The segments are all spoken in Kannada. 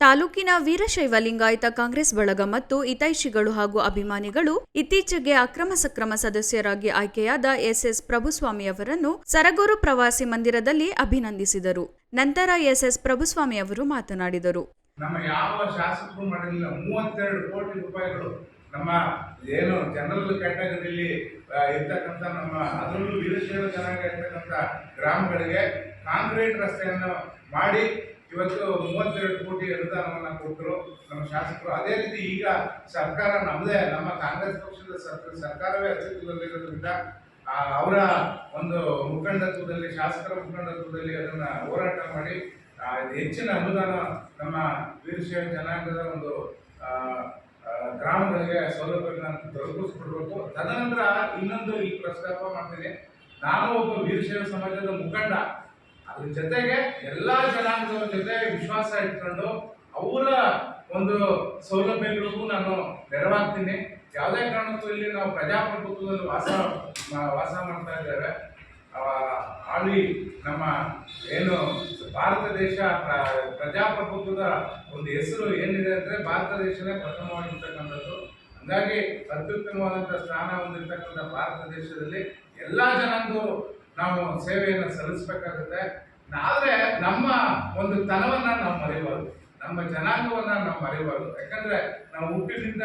ತಾಲೂಕಿನ ವೀರಶೈವ ಲಿಂಗಾಯತ ಕಾಂಗ್ರೆಸ್ ಬಳಗ ಮತ್ತು ಹಿತೈಷಿಗಳು ಹಾಗೂ ಅಭಿಮಾನಿಗಳು ಇತ್ತೀಚೆಗೆ ಅಕ್ರಮ ಸಕ್ರಮ ಸದಸ್ಯರಾಗಿ ಆಯ್ಕೆಯಾದ ಎಸ್ಎಸ್ ಪ್ರಭುಸ್ವಾಮಿ ಅವರನ್ನು ಸರಗೂರು ಪ್ರವಾಸಿ ಮಂದಿರದಲ್ಲಿ ಅಭಿನಂದಿಸಿದರು. ನಂತರ ಎಸ್ಎಸ್ ಪ್ರಭುಸ್ವಾಮಿ ಅವರು ಮಾತನಾಡಿದರು. ನಮ್ಮ ಯಾವ ಶಾಸಕರು ಮಾಡಲಿಲ್ಲ ಮೂವತ್ತೆರಡು ಕೋಟಿ ರೂಪಾಯಿಗಳು ನಮ್ಮ ಏನು ಜನರಲ್ ಕ್ಯಾಟಗರಿಯಲ್ಲಿ ಇರ್ತಕ್ಕಂಥ ನಮ್ಮ ಅದರಲ್ಲೂ ವೀರಶೈವ ಜನಾಂಗ ಇರ್ತಕ್ಕಂಥ ಗ್ರಾಮಗಳಿಗೆ ಕಾಂಕ್ರೀಟ್ ರಸ್ತೆಯನ್ನು ಮಾಡಿ ಇವತ್ತು ಮೂವತ್ತೆರಡು ಕೋಟಿ ಅನುದಾನವನ್ನು ಕೊಟ್ಟರು. ನಮ್ಮ ಶಾಸಕರು ಅದೇ ರೀತಿ ಈಗ ಸರ್ಕಾರ ನಮ್ಮದೇ ನಮ್ಮ ಕಾಂಗ್ರೆಸ್ ಪಕ್ಷದ ಸರ್ಕಾರ, ಸರ್ಕಾರವೇ ಅಸ್ತಿತ್ವದಲ್ಲಿರೋದ್ರಿಂದ ಅವರ ಒಂದು ಮುಖಂಡತ್ವದಲ್ಲಿ, ಶಾಸಕರ ಮುಖಂಡತ್ವದಲ್ಲಿ ಅದನ್ನ ಹೋರಾಟ ಮಾಡಿ ಹೆಚ್ಚಿನ ಅನುದಾನ ನಮ್ಮ ವೀರಶೈವ ಜನಾಂಗದ ಒಂದು ಗ್ರಾಮಗಳಿಗೆ ಸೌಲಭ್ಯಗಳನ್ನ ದೊರಕಿಸ್ಕೊಡ್ಬೇಕು. ತದನಂತರ ಇನ್ನೊಂದು ಈ ಪ್ರಸ್ತಾಪ ಮಾಡ್ತೀನಿ. ನಾನು ಒಬ್ಬ ವೀರಶೈವ ಸಮಾಜದ ಮುಖಂಡ. ಅದ್ರ ಜೊತೆಗೆ ಎಲ್ಲಾ ಜನಾಂಗದವ್ರ ಜೊತೆ ವಿಶ್ವಾಸ ಇಟ್ಕೊಂಡು ಅವರ ಒಂದು ಸೌಲಭ್ಯಗಳಿಗೂ ನಾನು ನೆರವಾಗ್ತೀನಿ. ಯಾವುದೇ ಕಾರಣಕ್ಕೂ ಇಲ್ಲಿ ನಾವು ಪ್ರಜಾಪ್ರಭುತ್ವದಲ್ಲಿ ವಾಸ ವಾಸ ಮಾಡ್ತಾ ಇದ್ದೇವೆ. ಆಳಿ ನಮ್ಮ ಏನು ಭಾರತ ದೇಶ ಪ್ರ- ಪ್ರಜಾಪ್ರಭುತ್ವದ ಒಂದು ಹೆಸರು ಏನಿದೆ ಅಂದರೆ ಭಾರತ ದೇಶನೇ ಪ್ರಥಮವಾಗಿರ್ತಕ್ಕಂಥದ್ದು. ಹಂಗಾಗಿ ಅತ್ಯುತ್ತಮವಾದಂಥ ಸ್ಥಾನ ಹೊಂದಿರ್ತಕ್ಕಂಥ ಭಾರತ ದೇಶದಲ್ಲಿ ಎಲ್ಲ ಜನಾಂಗದವರು ನಾವು ಸೇವೆಯನ್ನು ಸಲ್ಲಿಸ್ಬೇಕಾಗುತ್ತೆ. ಆದರೆ ನಮ್ಮ ಒಂದು ತನವನ್ನು ನಾವು ಮರಿಬಾರ್ದು ನಮ್ಮ ಜನಾಂಗವನ್ನು ನಾವು ಮರಿಬಾರ್ದು ಯಾಕಂದರೆ ನಾವು ಹುಟ್ಟಿನಿಂದ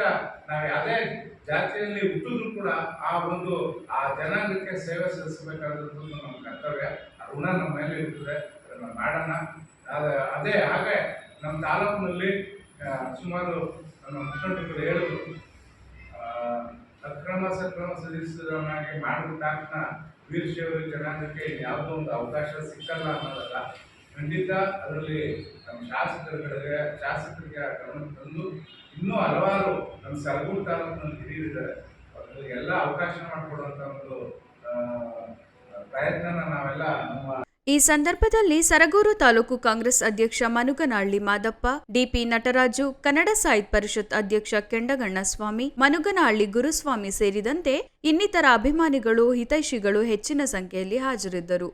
ನಾವು ಯಾವುದೇ ಜಾತಿಯಲ್ಲಿ ಹುಟ್ಟಿದ್ರು ಕೂಡ ಆ ಒಂದು, ಆ ಜನಾಂಗಕ್ಕೆ ಸೇವೆ ಸಲ್ಲಿಸಬೇಕಾದದ್ದು ನಮ್ಮ ಕರ್ತವ್ಯ. ಆ ಋಣ ನಮ್ಮ ಮೇಲೆ ಇರ್ತದೆ. ಅದನ್ನು ಮಾಡೋಣ. ಅದ- ಹಾಗೆ ನಮ್ಮ ತಾಲೂಕಿನಲ್ಲಿ ಸುಮಾರು ನಮ್ಮ ಮುಖ್ಯಮಂತ್ರಿಗಳು ಹೇಳಿದ್ರು. ಅಕ್ರಮ, ಸಕ್ರಮ ಸಲ್ಲಿಸಿದವನಾಗಿ ಮಾಡಿದ ತಕ್ಷಣ ವೀರಶೈವ ಜನಾಂಗಕ್ಕೆ ಯಾವುದೋ ಒಂದು ಅವಕಾಶ ಸಿಕ್ಕಲ್ಲ ಅನ್ನೋದಲ್ಲ. ಖಂಡಿತ ಅದರಲ್ಲಿ ನಮ್ಮ ಶಾಸಕರುಗಳಿಗೆ ಶಾಸಕರಿಗೆ ಆ ಗಮನ ತಂದು ಇನ್ನೂ ಹಲವಾರು ನಮ್ಮ ಸರಗೂರು ತಾಲೂಕಿನಲ್ಲಿ ಹಿರಿಯರಿದ್ದಾರೆ. ಅವರಿಗೆ ಎಲ್ಲ ಅವಕಾಶ ಮಾಡಿಕೊಡುವಂಥ ಒಂದು ಪ್ರಯತ್ನನ ನಾವೆಲ್ಲ ನಮ್ಮ ಈ ಸಂದರ್ಭದಲ್ಲಿ ಸರಗೂರು ತಾಲೂಕು ಕಾಂಗ್ರೆಸ್ ಅಧ್ಯಕ್ಷ ಮನುಗನಹಳ್ಳಿ ಮಾದಪ್ಪ, ಡಿಪಿ ನಟರಾಜು, ಕನ್ನಡ ಸಾಹಿತ್ಯ ಪರಿಷತ್ ಅಧ್ಯಕ್ಷ ಕೆಂಡಗಣ್ಣಸ್ವಾಮಿ ಮನುಗನಹಳ್ಳಿ ಗುರುಸ್ವಾಮಿ ಸೇರಿದಂತೆ ಇನ್ನಿತರ ಅಭಿಮಾನಿಗಳು, ಹಿತೈಷಿಗಳು ಹೆಚ್ಚಿನ ಸಂಖ್ಯೆಯಲ್ಲಿ ಹಾಜರಿದ್ದರು.